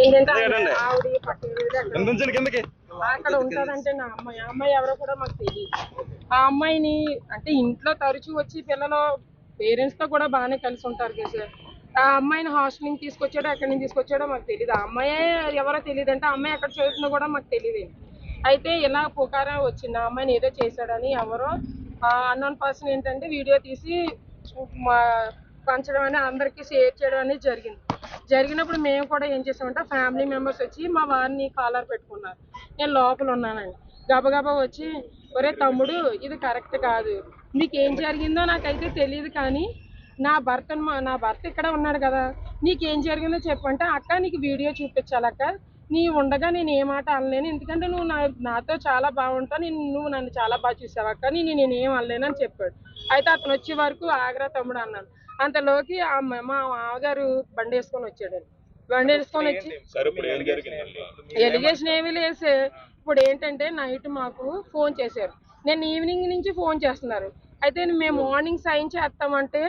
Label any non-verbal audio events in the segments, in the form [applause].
ఏంటంటే. ఆవిడ కిందకి? అక్కడ ఉంటదంటే నా అమ్మాయి. ఆ అమ్మాయి ఎవరో కూడా మాకు తెలియదు ఆ అమ్మాయిని అంటే ఇంట్లో తరచూ వచ్చి పిల్లలు పేరెంట్స్తో కూడా బాగానే కలిసి ఉంటారు కదా సార్. ఆ అమ్మాయిని హాస్టలింగ్ తీసుకొచ్చాడో ఎక్కడి నుంచి తీసుకొచ్చాడో మాకు తెలియదు ఆ అమ్మాయి ఎవరో తెలియదు అంటే అమ్మాయి ఎక్కడ చదువుతుందో కూడా మాకు తెలియదు అయితే ఇలా పుకారా వచ్చింది. ఆ అమ్మాయిని ఏదో చేశాడని ఎవరో అన్నోన్ పర్సన్ ఏంటంటే వీడియో తీసి పంచడం అని అందరికీ షేర్ చేయడం అనేది జరిగింది. జరిగినప్పుడు మేము కూడా ఏం చేసామంటే ఫ్యామిలీ మెంబర్స్ వచ్చి మా వారిని కాలర్ పెట్టుకున్నారు. నేను లోపల ఉన్నానండి. గబగబా వచ్చి ఒరే తమ్ముడు ఇది కరెక్ట్ కాదు. నీకు ఏం జరిగిందో నాకైతే తెలియదు కానీ నా భర్త నా భర్త ఇక్కడ ఉన్నాడు కదా నీకేం జరిగిందో చెప్పంటే అక్క నీకు వీడియో చూపించాలక్క. నీ ఉండగా నేను ఏ మాట అనలేను. ఎందుకంటే నువ్వు నా నాతో చాలా బాగుంటావు. నేను నువ్వు నన్ను చాలా బాగా చూసావు అక్క నేను నేనేం అనలేను అని చెప్పాడు. అయితే అతను వచ్చే వరకు ఆగ్రా తమ్ముడు అన్నాను అంతలోకి ఆ మ- మామగారు బండి వేసుకొని వచ్చాడు బండి వేసుకొని వచ్చి ఎలిగేషన్ ఏమీ లేదు సార్. ఇప్పుడు ఏంటంటే నైట్ మాకు ఫోన్ చేశారు. నేను ఈవినింగ్ నుంచి ఫోన్ చేస్తున్నారు. అయితే మేము మార్నింగ్ సైన్ చేస్తామంటే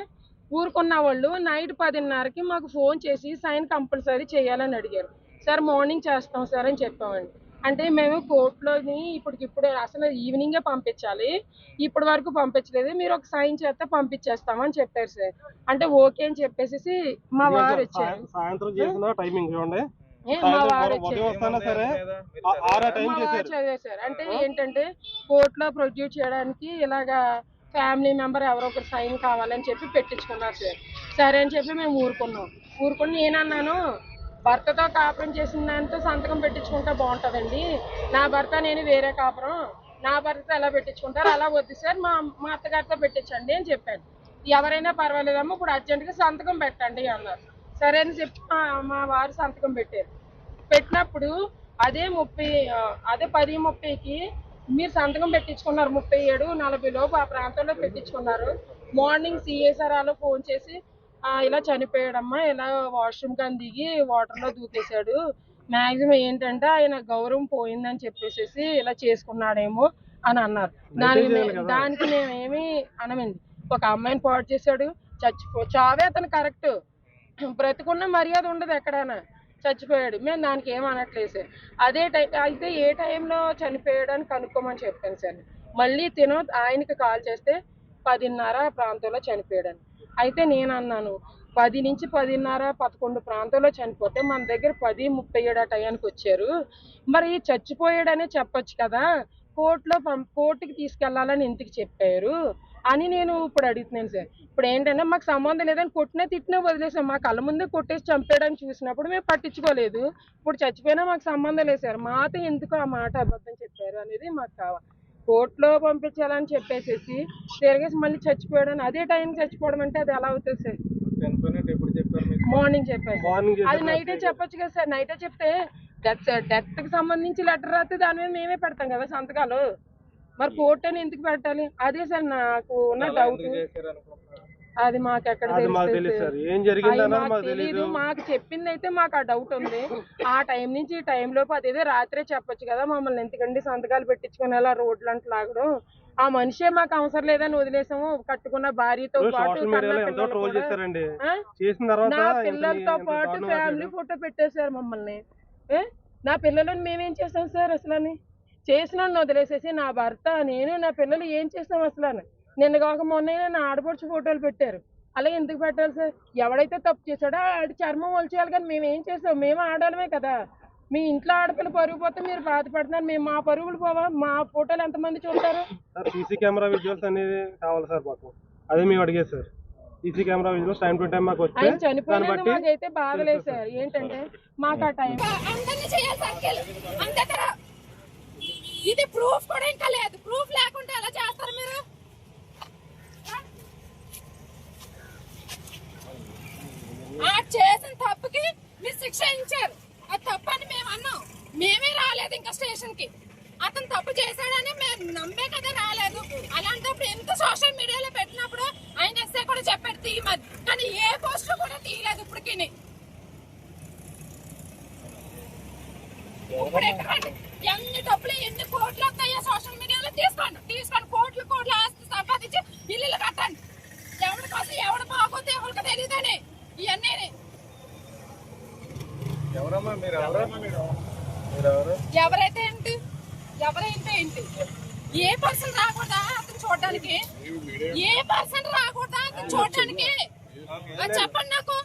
ఊరుకున్న వాళ్ళు నైట్ పదిన్నరకి మాకు ఫోన్ చేసి సైన్ కంపల్సరీ చేయాలని అడిగారు. సార్ మార్నింగ్ చేస్తాం సార్ అని చెప్పామండి. అంటే మేము కోర్టులోని ఇప్పటికిప్పుడు అసలు ఈవినింగే పంపించాలి. ఇప్పటి వరకు పంపించలేదు. మీరు ఒక సైన్ చేస్తే పంపించేస్తామని చెప్పారు సార్. అంటే ఓకే అని చెప్పేసి మా వారు వచ్చారు. సాయంత్రం చేసిన టైమింగ్ చూడండి. సరే? అంటే ఏంటంటే కోర్టులో ప్రొడ్యూస్ చేయడానికి ఇలాగా ఫ్యామిలీ మెంబర్ ఎవరో ఒకరు సైన్ కావాలని చెప్పి పెట్టించుకున్నారు సార్. సరే అని చెప్పి మేము ఊరుకున్నాం. ఊరుకుని నేనన్నాను భర్తతో కాపురం చేసిన దాంతో సంతకం పెట్టించుకుంటే బాగుంటుందండి. నా భర్త నేను వేరే కాపురం. నా భర్త ఎలా పెట్టించుకుంటారు అలా వద్దు సార్. మా మా అత్తగారితో పెట్టించండి అని చెప్పాను ఎవరైనా పర్వాలేదమ్మా ఇప్పుడు అర్జెంటుగా సంతకం పెట్టండి అన్నారు. సరే అని చెప్పి మా- వారు సంతకం పెట్టారు. పెట్టినప్పుడు అదే ముప్పై అదే పది ముప్పైకి మీరు సంతకం పెట్టించుకున్నారు. ముప్పై ఏడు నలభై లోపు ఆ ప్రాంతంలో పెట్టించుకున్నారు. మార్నింగ్ సిఎస్ఆర్ వాళ్ళు ఫోన్ చేసి ఇలా చనిపోయాడమ్మా ఇలా వాష్రూమ్ కానీ దిగి వాటర్లో దూకేశాడు. మ్యాక్సిమం ఏంటంటే ఆయన గౌరవం పోయిందని చెప్పేసి ఇలా చేసుకున్నాడేమో అని అన్నారు. దానికి దానికి మేమేమి అనమండి. ఒక అమ్మాయిని పాడు చేశాడు చచ్చిపో చావే అతను కరెక్ట్ బ్రతికున్న మర్యాద ఉండదు ఎక్కడైనా. చచ్చిపోయాడు. మేము దానికి ఏం అనట్లేదు సార్. అదే టైం అయితే ఏ టైంలో చనిపోయాడు అని కనుక్కోమని చెప్పాను సార్. మళ్ళీ తిను ఆయనకి కాల్ చేస్తే పదిన్నర ప్రాంతంలో చనిపోయాడని అయితే నేను అన్నాను పది నుంచి పదిన్నర పదకొండు ప్రాంతంలో చనిపోతే మన దగ్గర పది ముప్పై ఏడు ఆ టయానికి వచ్చారు. మరి చచ్చిపోయాడనే చెప్పొచ్చు కదా. కోర్టులో పం కోర్టుకి తీసుకెళ్ళాలని ఇంటికి చెప్పారు? అని నేను ఇప్పుడు అడుగుతున్నాను సార్. ఇప్పుడు ఏంటంటే మాకు సంబంధం లేదని కొట్టినా తిట్టినా వదిలేసాం. మా కళ్ళ ముందే కొట్టేసి చంపాడని చూసినప్పుడు మేము పట్టించుకోలేదు. ఇప్పుడు చచ్చిపోయినా మాకు సంబంధం లేదు సార్. మాతో ఎందుకు ఆ మాట అబద్ధం చెప్పారు అనేది మాకు కావాలి. కోర్టులో పంపించాలని చెప్పేసేసి తిరిగేసి మళ్ళీ చచ్చిపోయాడని అదే టైంకి చచ్చిపోవడం అంటే అది ఎలా అవుతుంది సార్? మార్నింగ్ చెప్పారు. అది నైటే చెప్పొచ్చు కదా సార్. నైటే చెప్తే డెత్ డెత్కి సంబంధించి లెటర్ రాస్తే దాని మీద మేమే పెడతాం కదా సంతకాలు. మరి కోర్టు అని ఎందుకు పెట్టాలి? అదే సార్ నాకు ఉన్న డౌట్ అది మాకు ఎక్కడ తెలియదు మాకు చెప్పింది అయితే మాకు ఆ డౌట్ ఉంది. ఆ టైం నుంచి ఈ టైం లోపు అదేదో రాత్రే చెప్పొచ్చు కదా మమ్మల్ని. ఎందుకండి సంతకాలు పెట్టించుకొని అలా రోడ్లు అంటే లాగడం? ఆ మనిషే మాకు అవసరం లేదని వదిలేసాము. కట్టుకున్న భార్యతో పాటు నా పిల్లలతో పాటు ఫ్యామిలీ. ఫోటో పెట్టేశారు మమ్మల్ని? నా పిల్లలను మేమేం చేస్తాం సార్ అసలు అని చేసిన వదిలేసేసి నా భర్త నేను నా పిల్లలు ఏం చేస్తాం అసలు అని నిన్న కాక మొన్న నా ఆడపడుచు ఫోటోలు పెట్టారు. అలా ఎందుకు పెట్టాలి సార్? ఎవడైతే తప్పు చేశాడో ఆడి చర్మం ఒలిచేయాలి కానీ మేము ఏం చేస్తాం? మేము ఆడాలమే కదా. మీ ఇంట్లో ఆడపిల్ల పరుగు పోతే మీరు బాధపడుతున్నారు. మేము మా పరుగులు పోవా? మా ఫోటోలు ఎంతమంది చూస్తారు? సార్ సీసీ కెమెరా విజువల్స్ అనేది కావాలి సార్ మాకు. అదే మేము అడిగేది sir. CC camera visuals time to time మాకు వస్తే ఆయన దాన్ని చనిపోయినందుకు బట్టి మాకైతే బాధ లేదు సార్. ఏంటంటే మాకు ఆ టైం ఇది ప్రూఫ్ కూడా ఇంకా లేదు. ప్రూఫ్ లేకుంటే ఎలా చేస్తారు మీరు? ఆ చేసిన తప్పుకి మీరు శిక్ష ఇచ్చారు. ఆ తప్పు అని మేము అన్నాం. మేమే రాలేదు ఇంకా స్టేషన్కి అతను తప్పు చేశాడని మేము నమ్మే కదా రాలేదు. అలాంటప్పుడు ఎంత సోషల్ మీడియాలో పెట్టినప్పుడు ఆయన ఎస్ఐ కూడా చెప్పాడు తీయమని. కానీ ఏ పోస్ట్ కూడా తీయలేదు ఇప్పటికి ఇప్పుడు ఎక్కడండి? ఎన్ని డబ్బులు ఎన్ని కోట్లు వస్తాయో సోషల్ మీడియాలో తీసుకోండి. తీసుకోండి. కోట్లు కోట్లు ఆస్తి సంపాదించి ఇల్లు కట్టండి. ఎవరి కోసం ఎవడు బాగోతే ఎవరికి తెలియదని ఇవన్నీ ఎవరమ్మా మీరు ఎవరమ్మా మీరు? మీరు ఎవరు? ఎవరైతే ఏంటి? ఎవరైతే ఏంటి? ఏ పర్సన్ రాకూడదా అతను చూడడానికి ఏ పర్సన్ రాకూడదా అతను చూడడానికి అది చెప్పండి నాకు.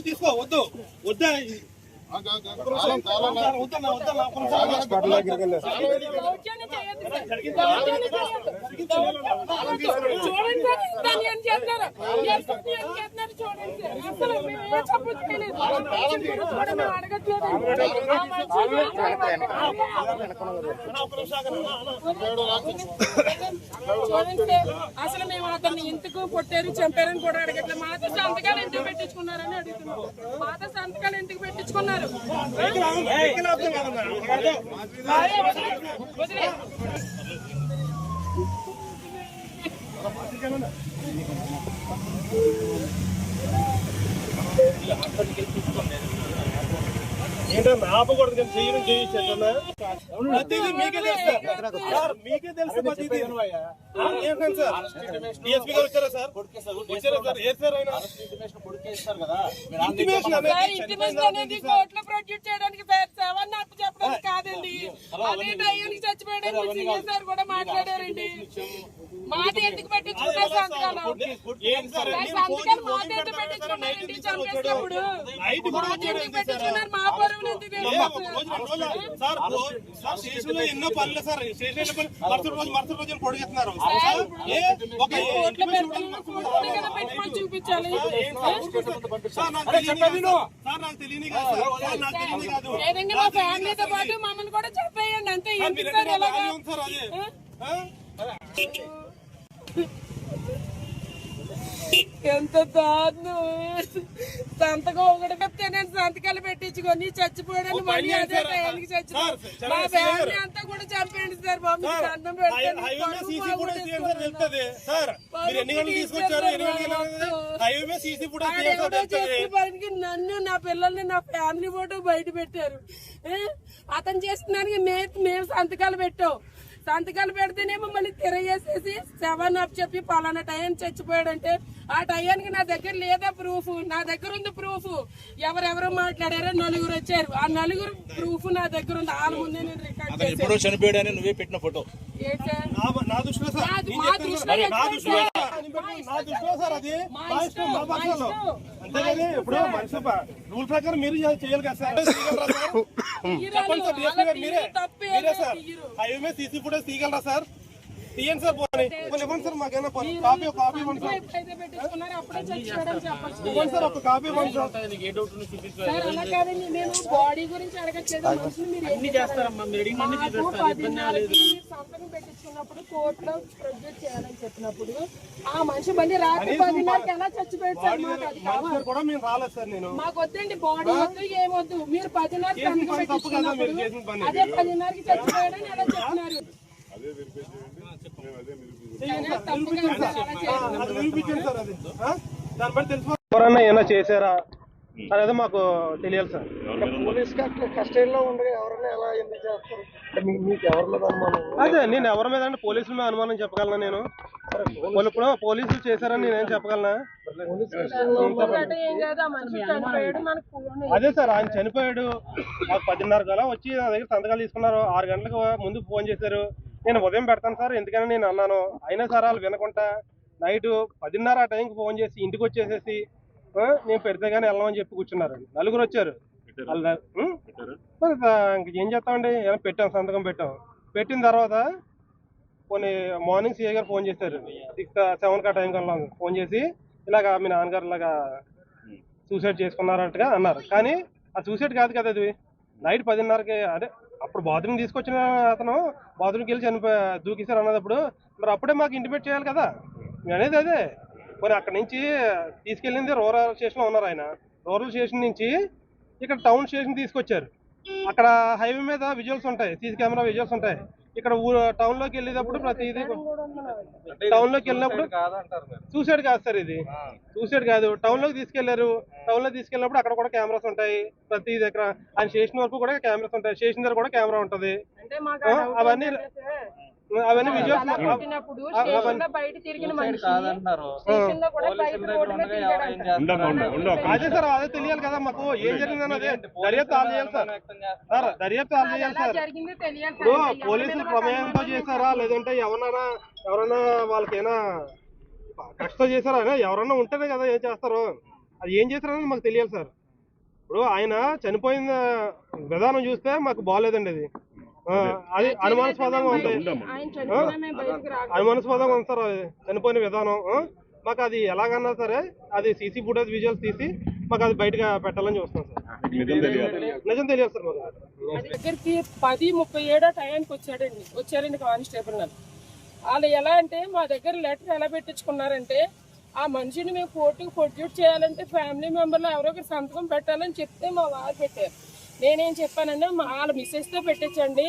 తీసుకో వద్దు. వద్దా? వద్దన్నా వద్దన్నా చూడండి సార్, దాన్ని ఏం చేస్తున్నారు? చూడండి అసలు మేము ఏ తప్పు చేయలేదు. కూడా మేము అడగట్లేదు. ఆ చూడండి అసలు మేము అతన్ని ఎందుకు కొట్టారు చంపారని కూడా అడగట్లేదు మాతో సంతకాలు ఎందుకు పెట్టించుకున్నారని అడుగుతున్నాం మాతో సంతకాలు ఎందుకు పెట్టించుకున్నారు వదిలే, ఏంటన్నా ఆపకూడదు కానీ చేయడం చేయించన్నా ప్రతిదీ మీకే తెలుసు సార్. మీకే తెలుసు ప్రతిదీ. ఏంటండి సార్? డిఎస్పీ గారు వచ్చారా సార్? వచ్చారా సార్? ఏ సార్ ఆయన? ఇంటిమేషన్ అనేది సార్ ఇంటిమేషన్ అనేది కోర్టులో ప్రొడ్యూస్ చేయడానికి సార్ సెవెన్ చెప్పడానికి కాదండి. అదే టైంకి చచ్చిపోయాడని సీఎం సార్ కూడా మాట్లాడారండి. మాది ఎందుకు పెట్టించుకున్నారు సంతకాలు ఎందుకు పెట్టించుకున్నారండి? చంపేసినప్పుడు మాది ఎందుకు పెట్టించుకున్నారు? మా స్టేషన్లో ఎన్నో పనులు సార్. మరుసటి రోజు మరుసటి చూపించాలి సార్ నాకు తెలియని కాదు. సార్. నాకు తెలియని కాదు సార్. సార్ నాకు తెలియని కాదు ఏదంగా మా ఫ్యామిలీతో పాటు మమ్మల్ని కూడా చెప్పేయండి అంతే. మీరు సార్ ఎలాగా అది? ఎంత దారుణం. సంతకం ఒకటి చెప్తే నేను సంతకాలు పెట్టించుకొని పని మళ్ళీ అదే? టైంకి చచ్చిపోయాడు సార్, మా ఫ్యామిలీ. అంతా కూడా చంపేయండి సార్ బాబు దండం హై- పెడతాను నన్ను. నా పిల్లల్ని నా ఫ్యామిలీ ఫోటో బయట పెట్టారు? అతను చేసిన దానికి మేము సంతకాలు పెట్టాం. సంతకాలు పెడితేనేమో మళ్ళీ తిరగేసేసి సెవెన్ అప్ చెప్పి పలానా టైం చచ్చిపోయాడంటే ఆ టైంకి నా దగ్గర లేదా ప్రూఫ్? నా దగ్గర ఉంది ప్రూఫ్. ఎవరెవరు మాట్లాడారో నలుగురు వచ్చారు. ఆ నలుగురు ప్రూఫ్ నా దగ్గర ఉంది. వాళ్ళ ముందే నేను రికార్డ్ ఎప్పుడో చనిపోయాడని నువ్వే పెట్టిన ఫోటో? నా- దృష్టిలో సార్ అది. మా మా ఇష్టం, ఇష్టం మా మా పక్షంలో ఇష్టం. అంతేగాని ఇప్పుడు మనిషి ప- రూల్ ప్రకారం మీరు చేయాలి కదా సార్. [laughs] చెప్పండి. సార్ మీరే. మీరే సార్. హైవే మీద సీసీ ఫుటేజ్ తీయగలరా సార్? తీయండి సార్ పోనీ. పోనీ ఇవ్వండి సార్ మాకేనా పోనీ కాపీ ఒక కాపీ ఇవ్వండి సార్. ఎప్పుడైతే పెట్టించుకున్నారో అప్పుడే చచ్చిపోయాడని చెప్పచ్చు. ఇవ్వండి సార్ ఒక కాపీ ఇవ్వండి సార్. సార్ అలా కాదండి మేము బాడీ గురించి అడగట్లేదు. మనుషులు మీరు ఎన్ని చేస్తారమ్మా. మాకు పదిన్నరకి మీరు సంతకం పెట్టించుకున్నప్పుడు కోర్టులో ప్రొడ్యూస్ చేయాలని చెప్పినప్పుడు ఆ మనిషి మళ్ళీ రాత్రి పదిన్నరకి ఎలా చచ్చిపోయాడు సార్ మాకు అది కావాలి. మనిషి కూడా మేము రాలేదు సార్ నేను. మాకు వద్దండి బాడీ వద్దు ఏమొద్దు. మీరు పదిన్నర సంతకం పెట్టించుకున్నప్పుడు. అదే పదిన్నరకి చచ్చిపోయాడని ఎలా చెప్తున్నారు చేయడం. ఎవరన్నా ఏమైనా చేశారా? అనేది మాకు తెలియాలి సార్. పోలీస్ కస్టడీలో ఉండగా ఎవరైనా ఎలా ఎందుకు చేస్తారు? అంటే మీ- మీకు ఎవరిలో అనుమానం? అదే నేను ఎవరి మీద అంటే పోలీసుల మీద అనుమానం చెప్పగలనా నేను? వాళ్ళు ఇప్పుడు పోలీసులు చేశారని నేనేం చెప్పగలనా? అదే సార్ ఆయన చనిపోయాడు. మాకు పదిన్నర కల్లా వచ్చి నా దగ్గర సంతకాలు తీసుకున్నారు. ఆరు గంటలకు ముందు ఫోన్ చేశారు. నేను ఉదయం పెడతాను సార్ ఎందుకని నేను అన్నాను. అయినా సార్ వాళ్ళు వినకుండా నైట్ పదిన్నర ఆ టైంకి ఫోన్ చేసి ఇంటికి వచ్చేసేసి ఆ, నేను పెడితే కానీ వెళ్ళమని చెప్పి కూర్చున్నారు నలుగురు వచ్చారు. వాళ్ళ ఇంక ఏం చేస్తామండి? ఏమైనా పెట్టాం సంతకం పెట్టాం. పెట్టిన తర్వాత కొన్ని మార్నింగ్ సీఏ గారు ఫోన్ చేశారు. సిక్స్ సెవెన్ కా టైం కల్లా ఫోన్ చేసి ఇలాగా మీ నాన్నగారు ఇలాగా సూసైడ్ చేసుకున్నారంటగా అన్నారు. కానీ ఆ సూసైడ్ కాదు కదా అది. నైట్ పదిన్నరకి అదే అప్పుడు బాత్రూమ్ తీసుకొచ్చిన అతను బాత్రూమ్కి వెళ్ళి చనిపో దూకేశారు అన్నదప్పుడు మరి అప్పుడే మాకు ఇంటిమేట్ చేయాలి కదా. మేము అనేది అదే. మరి అక్కడ నుంచి తీసుకెళ్ళింది రూరల్ స్టేషన్లో ఉన్నారు ఆయన. రూరల్ స్టేషన్ నుంచి ఇక్కడ టౌన్ స్టేషన్ తీసుకొచ్చారు. అక్కడ హైవే మీద విజువల్స్ ఉంటాయి సీసీ కెమెరా విజువల్స్ ఉంటాయి. ఇక్కడ ఊరు టౌన్లోకి వెళ్ళేటప్పుడు ప్రతిదీ టౌన్లోకి వెళ్ళినప్పుడు సూసైడ్ కాదు సార్ ఇది. సూసైడ్ కాదు. టౌన్లోకి తీసుకెళ్ళారు. టౌన్లో తీసుకెళ్ళినప్పుడు అక్కడ కూడా కెమెరాస్ ఉంటాయి. ప్రతి దగ్గర ఆయన స్టేషన్ వరకు కూడా కెమెరాస్ ఉంటాయి. స్టేషన్ దగ్గర కూడా కెమెరా ఉంటది. అవన్నీ అవన్నీ తిరిగాడంట. అదే సార్ అదే తెలియాలి కదా మాకు. ఏం జరిగిందని అదే దర్యాప్తు ఆల్ చేయాలి సార్. సార్ దర్యాప్తు ఆల్ చేయాలి సార్. జరిగిందో తెలియాలి ఇప్పుడు సార్. ఎవరి పోలీసులు ప్రమేయంతో చేశారా? లేదంటే ఎవరన్నా ఎవరన్నా వాళ్ళకైనా కష్టం చేశారా? ఎవరన్నా ఉంటేనే కదా ఏం చేస్తారు? అది ఏం చేశారని మాకు తెలియాలి సార్. ఇప్పుడు ఆయన చనిపోయిన విధానం చూస్తే మాకు బాగాలేదండి అది. అది. అనుమానాస్పదంగా ఉంది. అనుమానాస్పదంగా ఉంది సార్ చనిపోయిన విధానం? మాకు అది ఎలాగన్నా సరే అది సీసీ ఫుటేజ్ విజువల్స్ తీసి మాకు అది బయటగా పెట్టాలని చూస్తాం సార్. నిజం తెలియదు. సార్ మాకు. దగ్గరికి పది ముప్పై ఏడో టైంకి వచ్చాడండి. వచ్చారండి కానిస్టేబుల్ నన్ను. వాళ్ళు ఎలా అంటే మా దగ్గర లెటర్ ఎలా పెట్టించుకున్నారంటే ఆ మనిషిని మేము కోర్టుకు ప్రొడ్యూట్ చేయాలంటే ఫ్యామిలీ మెంబర్లు ఎవరో ఒకరు సంతకం పెట్టాలని చెప్తే మా వారు పెట్టారు. నేనేం చెప్పానంటే మా వాళ్ళ మిస్సెస్తో పెట్టించండి.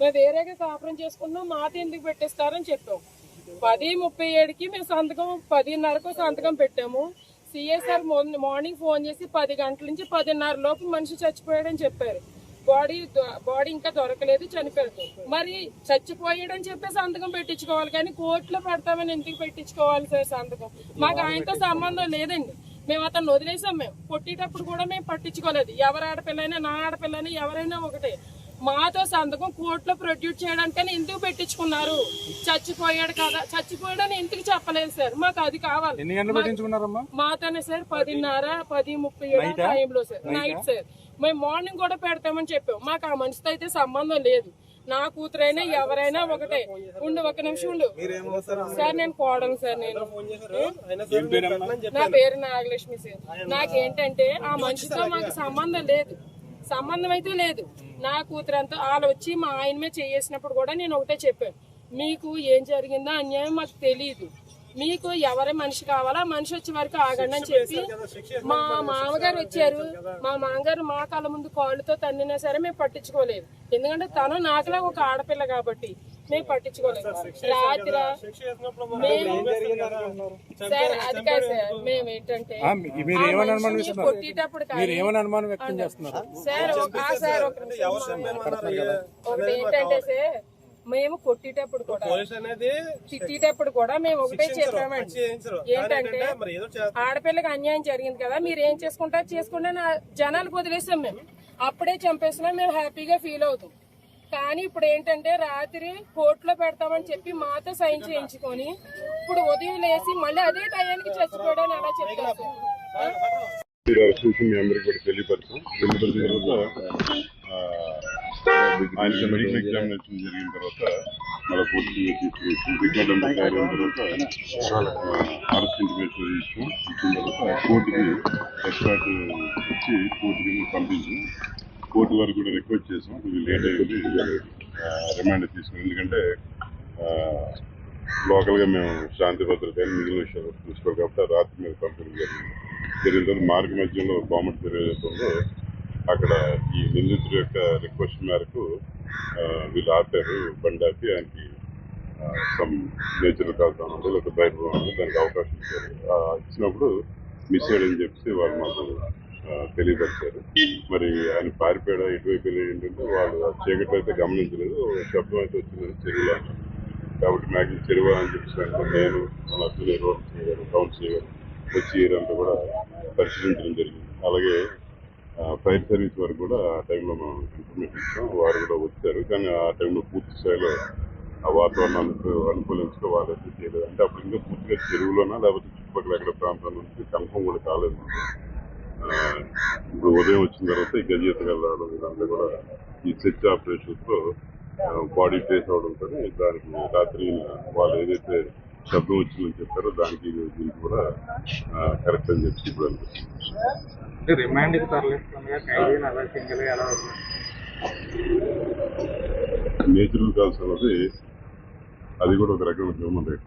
మేము వేరేగా కాపురం చేసుకున్నాం మాతో ఎందుకు పెట్టేస్తారని చెప్పాం. పది ముప్పై ఏడుకి మేము సంతకం పదిన్నరకు సంతకం పెట్టాము. సిఎస్ఆర్ మార్నింగ్ ఫోన్ చేసి పది గంటల నుంచి పదిన్నర లోపు మనిషి చచ్చిపోయాడని చెప్పారు. బాడీ బాడీ ఇంకా దొరకలేదు చనిపోయారు మరి చచ్చిపోయాడని చెప్పి సంతకం పెట్టించుకోవాలి కానీ కోర్టులో పెడతామని ఎందుకు పెట్టించుకోవాలి సార్ సంతకం? మాకు ఆయనతో సంబంధం లేదండి. మేము అతను వదిలేసాం మేము. కొట్టేటప్పుడు కూడా మేము పట్టించుకోలేదు. ఎవరి ఆడపిల్లైనా నా ఆడపిల్లని ఎవరైనా ఒకటే. మాతో సంతకం కోర్టులో ప్రొడ్యూస్ చేయడానికని ఎందుకు పెట్టించుకున్నారు? చచ్చిపోయాడు కదా. చచ్చిపోయాడని ఎందుకు చెప్పలేదు సార్? మాకు అది కావాలి. మాతోనే సార్ పదిన్నర పది ముప్పై ఏడు టైంలో సార్. Night sir. మేము మార్నింగ్ కూడా పెడతామని చెప్పాం. మాకు ఆ మనిషితో అయితే సంబంధం లేదు. నా కూతురైనా ఎవరైనా ఒకటే. ఉండు ఒక నిమిషం ఉండు. సార్ నేను కోడను సార్ నేను. నా పేరు నాగలక్ష్మి సార్. నాకేంటంటే ఆ మనిషితో మాకు సంబంధం లేదు. సంబంధం అయితే లేదు. నా కూతురు అంతా వాళ్ళు వచ్చి మా ఆయన మీద చేసినప్పుడు కూడా నేను ఒకటే చెప్పాను. మీకు ఏం జరిగిందో అన్యాయం మాకు తెలియదు మీకు ఎవరి మనిషి కావాలా మనిషి వచ్చే వరకు ఆగండి అని చెప్పి మా మామగారు వచ్చారు. మా మామగారు మా కళ్ళ ముందు కాళ్ళతో తన్నినా సరే మేము పట్టించుకోలేదు. ఎందుకంటే తను నాకులా ఒక ఆడపిల్ల కాబట్టి మేము పట్టించుకోలేదు. రాత్రి మేము సార్ అది కాదు సార్ మేము ఏంటంటే కొట్టేటప్పుడు మీరు కానీ ఏమని అనుమానం వ్యక్తం చేస్తున్నారు? సార్ సార్ ఒక నిమిషం. ఒకటి ఏంటంటే సార్ మేము కొట్టేటప్పుడు కూడా పోలీస్ అనేది తిట్టేటప్పుడు కూడా మేము ఒకటే చెప్పామండి. ఏంటంటే మరి ఏదో చేస్తారు ఆడపిల్లకి అన్యాయం జరిగింది కదా మీరు ఏం చేసుకుంటారు చేసుకుంటే నా జనాలకు వదిలేస్తాం మేము. అప్పుడే చంపేసినా మేము హ్యాపీగా ఫీల్ అవుతాం. కానీ ఇప్పుడు ఏంటంటే రాత్రి కోర్టులో పెడతామని చెప్పి మాతో సైన్ చేయించుకొని ఇప్పుడు ఉదయం లేచి మళ్ళీ అదే టయానికి చచ్చిపోయాడని ఎలా చెప్తారు సార్? ఈ చూసి మీ అందరికి కూడా తెలియపరచాం తెలియపరిచిన తర్వాత ఆ, ఆయనకి మెడికల్ ఎగ్జామినేషన్ జరిగిన తర్వాత మళ్ళీ పోలీసులు తీసుకొచ్చి రికార్డ్ అంతా తయారైన తర్వాత అరెస్ట్ ఇంటిమేషన్ ఇచ్చాం ఇచ్చిన తర్వాత కోర్టుకి ఎక్స్పర్ట్ వచ్చి కోర్టుకి పంపించి కోర్టు వరకు కూడా రిక్వెస్ట్ చేసాం. ఇది లేట్ అయింది ఆ, రిమాండ్ తీసుకుని. ఎందుకంటే ఆ, లోకల్గా మేము శాంతి భద్రత మిగిలిన విషయాలు చూసుకోవాలి కాబట్టి రాత్రి మీద పంపిణీ జరిగింది జరిగిన తర్వాత మార్గ మధ్యంలో బాంబర్ తెలియజేస్తుందో అక్కడ ఈ నిందితుడి యొక్క రిక్వెస్ట్ మేరకు వీళ్ళు ఆపారు. బండి ఆపి ఆయనకి సమ్ నేచర్ కాల్తాను లేకపోతే బయట దానికి అవకాశం ఇచ్చారు. ఇచ్చినప్పుడు మిస్ అయ్యాడని చెప్పి వాళ్ళు మాకు తెలియపరిచారు. మరి ఆయన పారిపోయాడు? ఎటువైపు ఏంటంటే వాళ్ళు ఆ చీకటి అయితే గమనించలేదు. శబ్దం అయితే వచ్చింది. చెరువులో కాబట్టి నాకు చెరువు అని చెప్పి నేను మన అసలు రోడ్ చేయగారు కౌన్సిల్ గారు వచ్చి ఏరంతా కూడా పరిశీలించడం జరిగింది. అలాగే ఫైర్ సర్వీస్ వారు కూడా ఆ టైంలో మనం ఇన్ఫర్మేషన్ ఇచ్చాం. వారు కూడా వచ్చారు. కానీ ఆ టైంలో పూర్తి స్థాయిలో ఆ వాతావరణానికి వాళ్ళు అయితే చేయలేదు. అంటే అప్పుడు ఇంకా పూర్తిగా చెరువులోనా లేకపోతే చుట్టుపక్కల ఎక్కడ ప్రాంతాల నుంచి కన్ఫర్మ్ కూడా కాలేదు. ఇప్పుడు ఉదయం వచ్చిన తర్వాత ఈ గజేత వెళ్ళడం ఇదంతా కూడా ఈ సెర్చ్ ఆపరేషన్తో బాడీ ట్రేస్ అవడంతో దానికి రాత్రి వాళ్ళు ఏదైతే శబ్దం వచ్చిందని చెప్పారో దానికి దీనికి కూడా కరెక్ట్ అని చెప్పి ఇప్పుడు అనిపిస్తుంది రిమాండ్కి తరలిస్తుండగా ఖైదీని అలా సింగిల్గా ఎలా వదిలేస్తారు? నేచురల్ కాల్స్ అన్నది అది కూడా ఒక రకమైన హ్యూమన్ రైట్